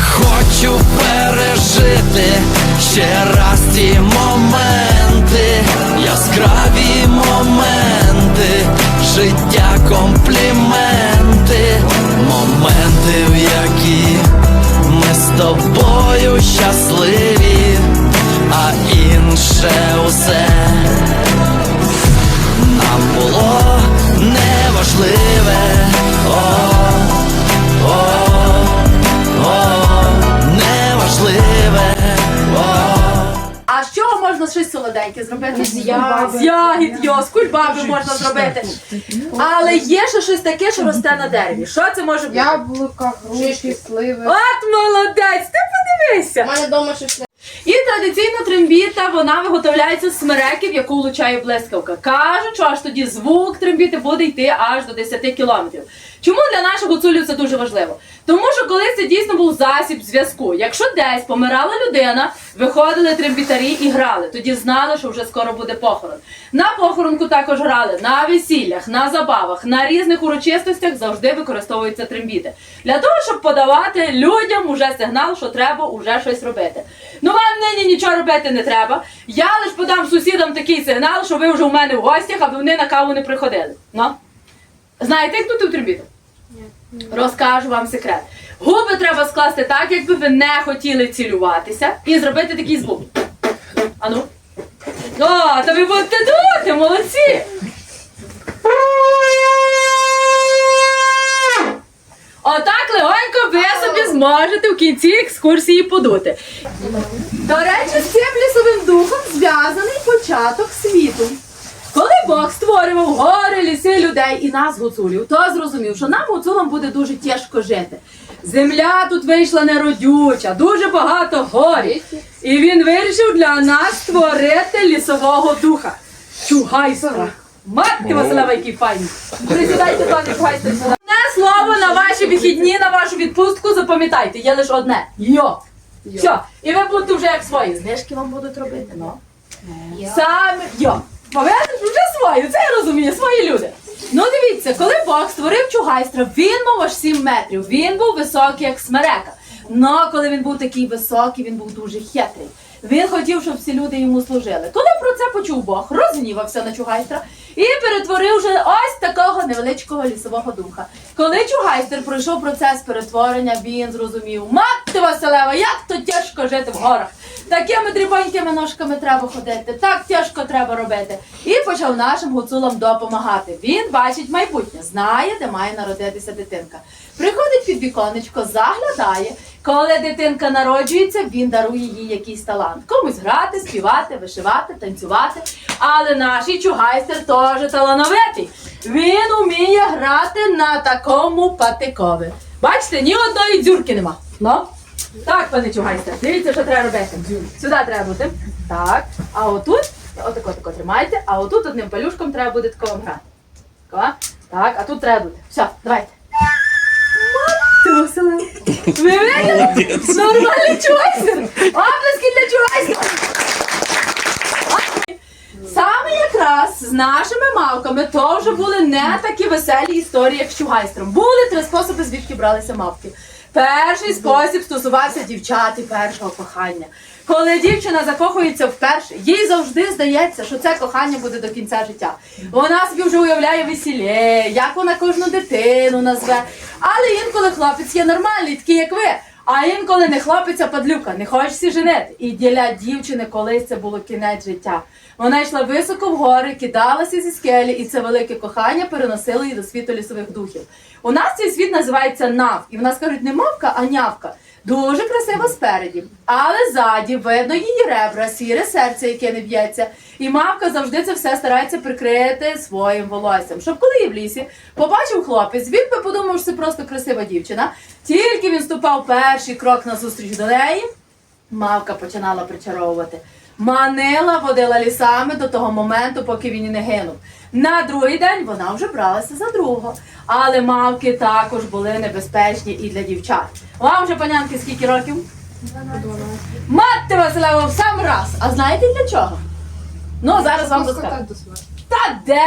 хочу пережити ще раз ті моменти, яскраві моменти, життя компліменти, моменти, в які щось зробити? З ягід. З ягід, йо, з кульбаби можна зробити. Але є ще щось таке, що росте на дереві. Що це може бути? Яблука, груші, сливи. От молодець, ти У подивися. мене вдома щось І традиційна трембіта, вона виготовляється з смереків, яку влучає блискавка. Кажуть, що аж тоді звук трембіти буде йти аж до 10 кілометрів. Чому для наших гуцулів це дуже важливо? Тому що колись це дійсно був засіб зв'язку. Якщо десь помирала людина, виходили трембітарі і грали. Тоді знали, що вже скоро буде похорон. На похоронку також грали на весіллях, на забавах, на різних урочистостях завжди використовуються трембіти. Для того, щоб подавати людям уже сигнал, що треба уже щось робити. Ну вам нині нічого робити не треба. Я лиш подам сусідам такий сигнал, що ви вже у мене в гостях, аби вони на каву не приходили. Ну? Знаєте, як тут у трембіти? Розкажу вам секрет. Губи треба скласти так, якби ви не хотіли цілюватися, і зробити такий звук. Ану. О, та ви будете дути, молодці! Отак легонько ви собі зможете в кінці екскурсії подути. До речі, з цим лісовим духом зв'язаний початок світу. Коли Бог створював гори, людей і нас, гуцулів, то зрозумів, що нам, гуцулам, буде дуже тяжко жити. Земля тут вийшла неродюча, дуже багато горів. І він вирішив для нас створити лісового духа. Чугайстра. Матки Василева, який файний. Присідайте, пане Чугайстер, сюди. Одне слово на ваші вихідні, на вашу відпустку запам'ятайте, є лише одне. Йо. Все. І ви будете вже як свої. Знижки вам будуть робити, ну. Саме йо. Поведеш вже свої, це я розумію, свої люди. Ну дивіться, коли Бог створив чугайстра, він мав аж 7 метрів. Він був високий, як смерека. Ну, коли він був такий високий, він був дуже хитрий. Він хотів, щоб всі люди йому служили. Коли про це почув Бог, розгнівався на чугайстра і перетворив вже ось такого невеличкого лісового духа. Коли чугайстер пройшов процес перетворення, він зрозумів, мати Василева, як то тяжко жити в горах. Такими дрібонькими ножками треба ходити, так тяжко треба робити. І почав нашим гуцулам допомагати. Він бачить майбутнє, знає, де має народитися дитинка. Приходить під віконечко, заглядає. Коли дитинка народжується, він дарує їй якийсь талант. Комусь грати, співати, вишивати, танцювати. Але наш чугайстер теж талановитий. Він уміє грати на такому патикові. Бачите, ні одної дзюрки нема. Ну? Так, пане Чугайстер, дивіться, що треба робити. Сюди треба бути. Так. А отут, отако тако тримайте, а отут одним палюшком треба буде тако вам грати. Тако. Так, а тут треба бути. Все, давайте. Василев. Ви видели? Нормальний чугайстер. Оплески для чугайстера. Саме якраз з нашими мавками то вже були не такі веселі історії, як з чугайстром. Були три способи, звідки бралися мавки. Перший спосіб стосувався дівчат і першого кохання. Коли дівчина закохується вперше, їй завжди здається, що це кохання буде до кінця життя. Вона собі вже уявляє весілє, як вона кожну дитину назве. Але інколи хлопець є нормальний, такий як ви. А інколи не хлопиться падлюка, не хочеться женити. І для дівчини колись це було кінець життя. Вона йшла високо в гори, кидалася зі скелі, і це велике кохання переносило її до світу лісових духів. У нас цей світ називається нав, і в нас кажуть не мавка, а нявка. Дуже красиво спереді, але ззаді видно її ребра, сіре серце, яке не б'ється. І мавка завжди це все старається прикрити своїм волоссям. Щоб коли її в лісі побачив хлопець, він би подумав, що це просто красива дівчина. Тільки він ступав перший крок на зустріч до неї. Мавка починала причаровувати. Манила водила лісами до того моменту, поки він і не гинув. На другий день вона вже бралася за другого. Але мавки також були небезпечні і для дівчат. Вам вже, панянки, скільки років? Мати Василева в сам раз. А знаєте для чого? Ну, зараз вам розкажу. Та де?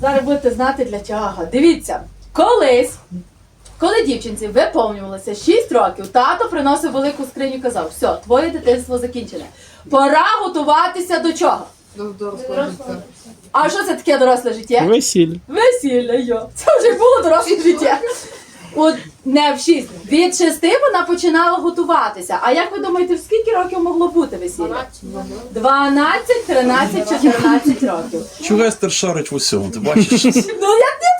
Зараз будете знати для чого. Дивіться, колись, коли дівчинці виповнювалося 6 років, тато приносив велику скриню і казав: все, твоє дитинство закінчене. Пора готуватися до чого? До дорослого життя. А що це таке доросле життя? Весілля. Весілля, йо. Це вже було доросле життя. От не в 6. Від 6 вона починала готуватися. А як ви думаєте, в скільки років могло бути весілля? 12, 13, 14 років. Чувестер шарить в усьому, ти бачиш? Ну я не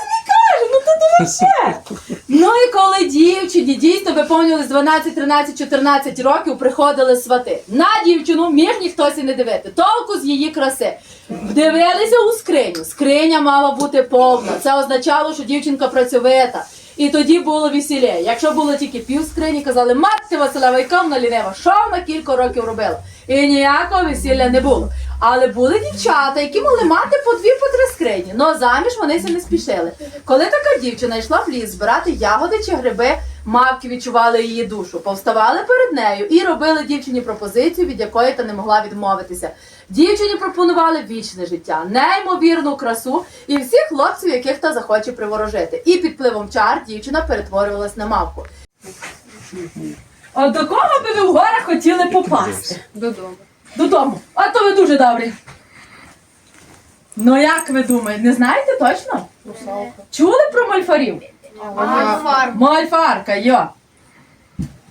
ну і коли дівчині дійсно виповнювалися 12, 13, 14 років, приходили свати. На дівчину міг ніхтось і не дивити. Толку з її краси. Дивилися у скриню. Скриня мала бути повна. Це означало, що дівчинка працьовита. І тоді було весілля. Якщо було тільки пів скрині, казали, мати Василева, яка вона лінива, що вона кілька років робила. І ніякого весілля не було. Але були дівчата, які могли мати по дві по три скрині. Но заміж вони ся не спішили. Коли така дівчина йшла в ліс збирати ягоди чи гриби, мавки відчували її душу, повставали перед нею і робили дівчині пропозицію, від якої та не могла відмовитися. Дівчині пропонували вічне життя, неймовірну красу і всіх хлопців, яких та захоче приворожити. І під впливом чар дівчина перетворювалась на мавку. От до кого би ви в горах хотіли попасти? Додому. Додому. А то ви дуже добрі. Ну як ви думаєте, не знаєте точно? Русалка. Чули про мольфарів? Ага. Мольфарка, йо.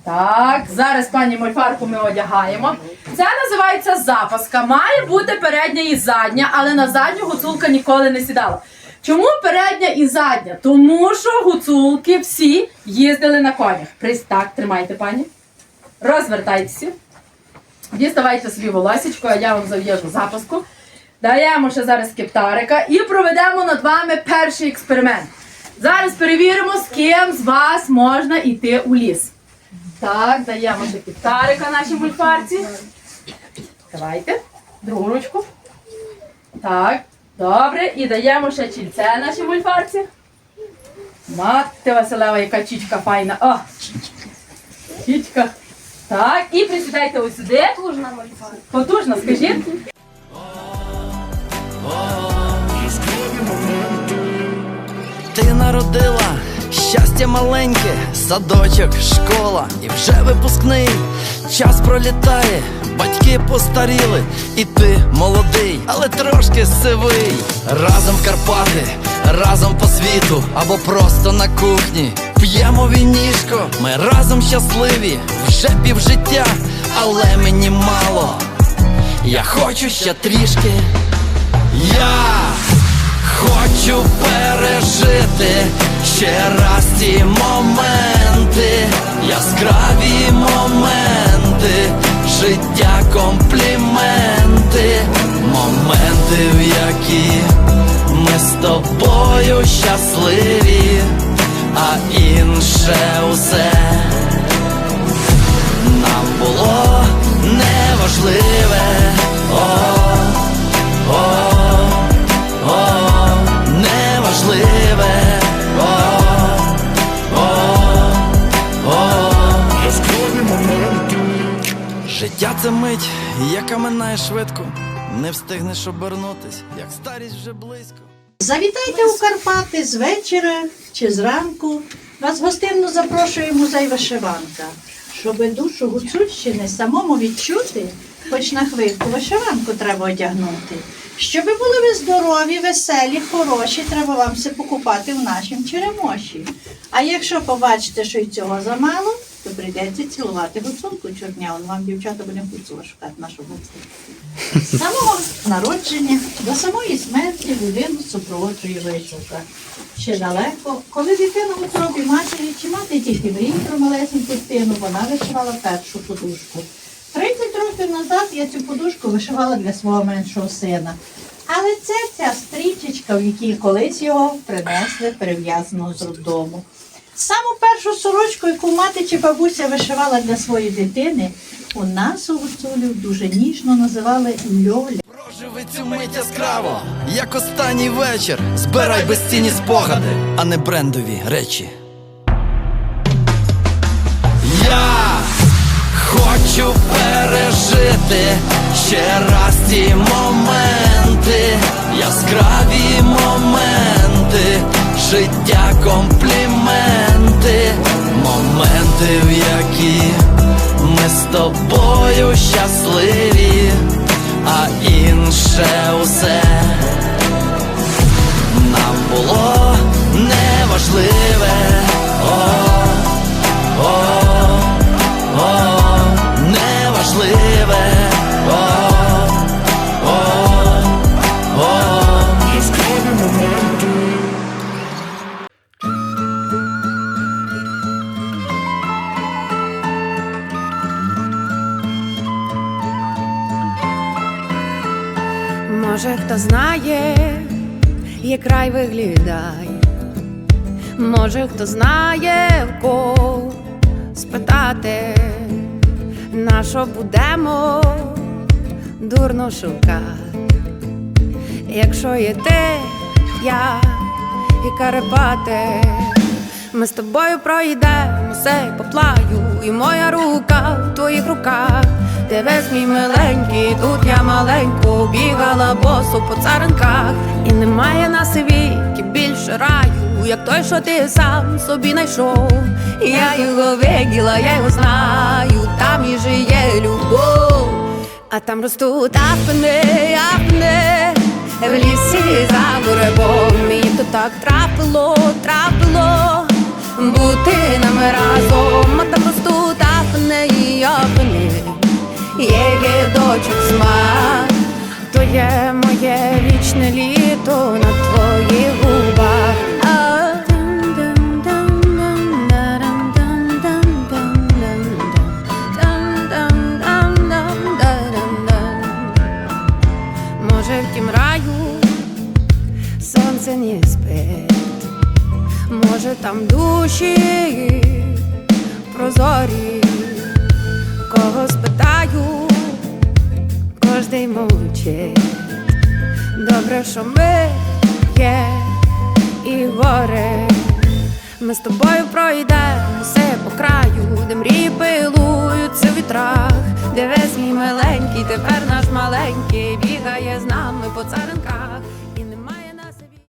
Так, зараз пані мольфарку ми одягаємо. Це називається запаска. Має бути передня і задня, але на задню гуцулка ніколи не сідала. Чому передня і задня? Тому що гуцулки всі їздили на конях. Прись так, тримайте, пані. Розвертайтеся. Діставайте собі волосечко, а я вам зав'яжу запаску. Даємо ще зараз кептарика і проведемо над вами перший експеримент. Зараз перевіримо, з ким з вас можна йти у ліс. Так, даємо ще кептарика нашій мульфарці. Давайте, другу ручку. Так, добре. І даємо ще чільце нашій мульфарці. Мати Василева, яка чічка файна. О! Чічка. Так, і присідайте ось сюди. Потужна мольфа. Потужно, скажіть. Ти народила щастя маленьке, садочок, школа і вже випускний. Час пролітає, батьки постаріли, і ти молодий, але трошки сивий. Разом в Карпати, разом по світу, або просто на кухні. П'ємо вінішко, ми разом щасливі, вже півжиття, але мені мало. Я хочу ще трішки. Я хочу пережити ще раз ті моменти, яскраві моменти, життя компліменти, моменти, в які ми з тобою щасливі, а інше усе нам було неважливе. О, о, о, неважливе. О, о, о. Життя це мить, яка минає швидко. Не встигнеш обернутись, як старість вже близько. Завітайте у Карпати з вечора чи зранку. Вас гостинно запрошує музей вишиванка. Щоби душу гуцульщини самому відчути, хоч на хвильку вишиванку треба одягнути. Щоби були ви здорові, веселі, хороші, треба вам все покупати в нашім черемоші. А якщо побачите, що й цього замало, прийдеться цілувати гуцулку чорняву. Вам дівчата буде гуцула шукати нашу гуцулку. З самого народження до самої смерті людину супроводжує вишивка. Ще далеко, коли дитина в утробі матері, чи мати тільки мріє про малесеньку дитину, вона вишивала першу подушку. 30 років назад я цю подушку вишивала для свого меншого сина. Але це ця стрічечка, в якій колись його принесли перев'язаного з роддому. Саму першу сорочку, яку мати чи бабуся вишивала для своєї дитини, у нас у гуцулів дуже ніжно називали льоля. Проживи цю мить яскраво, як останній вечір. Збирай безцінні спогади, а не брендові речі. Я хочу пережити ще раз ті моменти, яскраві моменти, життя компліменти, моменти, в які ми з тобою щасливі, хто знає, як край виглядає, може, хто знає, в кого спитати, на що будемо дурно шукати, якщо є ти, я і Карпати, ми з тобою пройдемо сей поплаю, і моя рука в твоїх руках. Дивись, мій миленький, тут я маленько бігала босу по царинках, і немає на світі більше раю, як той, що ти сам собі знайшов. Я його виділа, я його знаю, там і жиє любов, а там ростуть афини, афини, в лісі за буребом. Мені то так трапило, трапило бути нами разом, а там ростуть афини і афини. Є дочок смак, то є моє вічне літо на твоїх губах. Може, в тім раю сонце не спить, може там душі прозорі мовчить. Добре, що ми є і горе. Ми з тобою пройдемо все по краю, де мрії пилуються в вітрах. весь мій миленький, тепер наш маленький бігає з нами по царинках.